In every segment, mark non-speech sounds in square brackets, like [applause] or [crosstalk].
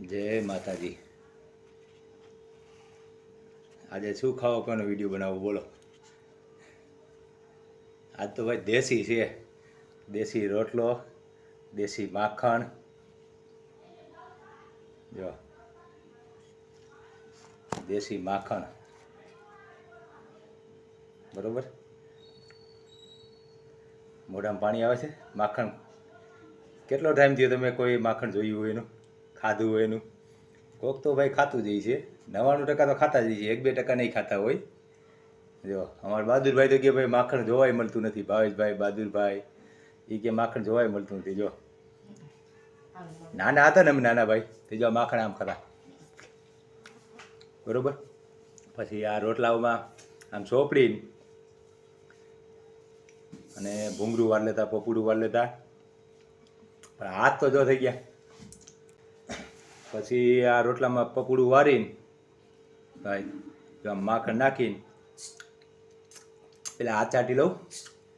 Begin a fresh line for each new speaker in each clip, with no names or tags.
જય માતાજી. આજે શું ખાવા પીવાનો વીડિયો બનાવો, બોલો. આજ તો ભાઈ દેશી છે. દેશી રોટલો, દેશી માખણ. જો. દેશી માખણ. બરોબર? મોઢામાં પાણી આવે છે? માખણ. કેટલો ટાઈમ થયો તમે કોઈ માખણ જોયું હોય એનું? ખાધું હોય એનું. કોક તો ભાઈ ખાતું જ છે. નવ્વાણું ટકા તો ખાતા જ છે. એક બે ટકા નહીં ખાતા હોય. જો, અમારા બહાદુરભાઈ તો કે ભાઈ માખણ જોવાય મળતું નથી. ભાવેશભાઈ, બહાદુરભાઈ એ કે માખણ જોવાય મળતું નથી. જો. નાના હતા ને અમે નાના ભાઈ. તે જો, માખણ આમ ખરા. બરોબર? પછી આ રોટલાઓમાં આમ ચોપડી અને ભૂંગળું વાર લેતા, પપુડું વાર લેતા. પણ હાથ તો જો થઈ ગયા. પછી આ રોટલામાં પપુડું વારીને ભાઈ આમ માખણ નાખીને, પેલા હાથ ચાટી લઉં.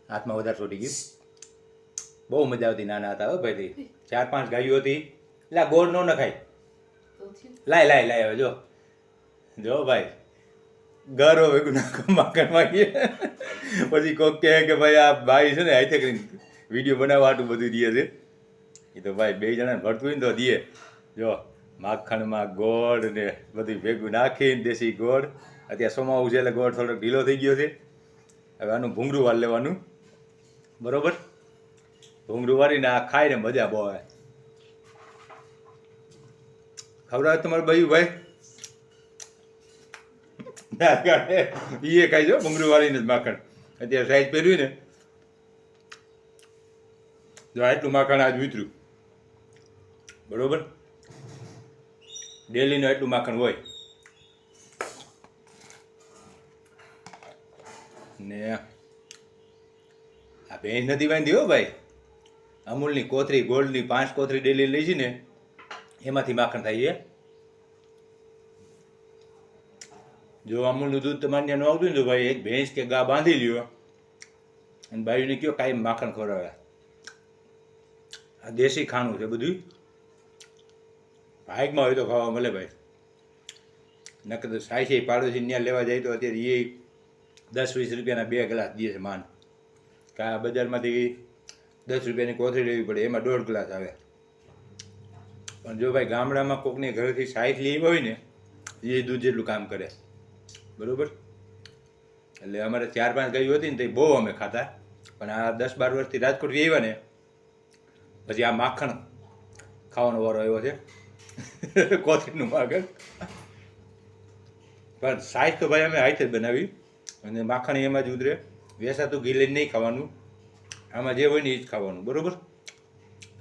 હાથમાં વધારે છોટી ગયું. બહુ મજા આવતી નાના હતા હો ભાઈ ચાર પાંચ ગાયો હતી. એટલે આ ગોળ ન નખાય. લાય લાય લાય હવે જો. જો ભાઈ, ઘર હવે નાખો માખણ માંગીએ પછી કોક કહે કે ભાઈ, આ ભાઈ છે ને હાથે કરીને વીડિયો બનાવવા આટલું બધું દે છે. એ તો ભાઈ બે જણાને ભરતું હોય ને તો દે. જો. માખણમાં ગોળ ને બધું ભેગું નાખીને દેશી ગોળ. અત્યારે સોમાવું છે એટલે ગોળ થોડો ઢીલો થઈ ગયો છે. હવે આનું ભૂંગળું વાર લેવાનું. બરોબર? ભૂંગળું વાળીને આ ખાઈને મજા બહુ આવે. આવે તમારું ભાઈ? [laughs] ભાઈ એ ખાઈ જો ભૂંગળું વાળીને જ માખણ. અત્યારે સાઈઝ પહેર્યું ને. જો આટલું માખણ આજ વિતર્યું બરોબર? ડેલીનું એટલું માખણ હોય. ને આ ભેંસ નથી બાંધી હો ભાઈ. અમૂલની કોથરી ગોલ્ડની પાંચ કોથરી ડેલી લઈ છે એમાંથી માખણ થાય છે. જો અમૂલનું દૂધ તમારે ત્યાં ન આવતું ને તો ભાઈ એક ભેંસ કે ગા બાંધી લ્યો. અને બાયુને કયો કાંઈ માખણ ખવડાવે. આ દેશી ખાણું છે બધું ભાગમાં હોય તો ખાવા મળે ભાઈ. નકર તો છે પાડોશી ત્યાં લેવા જાય તો અત્યારે એ દસ વીસ રૂપિયાના બે ગ્લાસ દે છે માન. કા બજારમાંથી દસ રૂપિયાની કોથળી લેવી પડે, એમાં દોઢ ગ્લાસ આવે. પણ જો ભાઈ ગામડામાં કોકને ઘરેથી સાઈઠ લેવી હોય ને એ દૂધ જેટલું કામ કરે. બરોબર? એટલે અમારે ચાર પાંચ ગાયો હતી ને તો બહુ અમે ખાતા પણ આ દસ બાર વર્ષથી રાજકોટ આવ્યા ને, પછી આ માખણ ખાવાનો વારો આવ્યો છે. [laughs] કોથળીનું માગર પણ સાઈઝ તો ભાઈ અમે હાઈટ જ બનાવી અને માખણ એમાં જ ઉતરે. વેસાતું ઘી લઈને નહીં ખાવાનું. આમાં જે હોય ને એ જ ખાવાનું. બરાબર?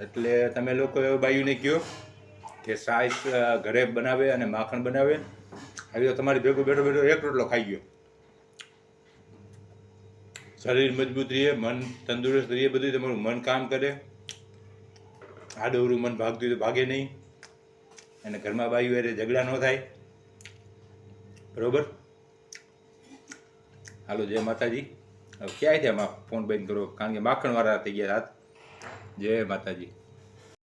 એટલે તમે લોકો બાયુને કહો કે સાઈઝ ઘરે બનાવે અને માખણ બનાવે. આવી તો તમારી ભેગું બેઠો બેઠો એક રોટલો ખાઈ ગયો. શરીર મજબૂત રહે, મન તંદુરસ્ત રહે બધું તમારું મન કામ કરે. આડવરું મન ભાગતું તો ભાગે નહીં. અને ઘરમાં બાયું એટલે ઝઘડા ન થાય. બરોબર? હાલો, જય માતાજી. હવે ક્યાંય આમાં ફોન બંધ કરો? કારણ કે માખણવાળા થઈ ગયા રાત જય માતાજી.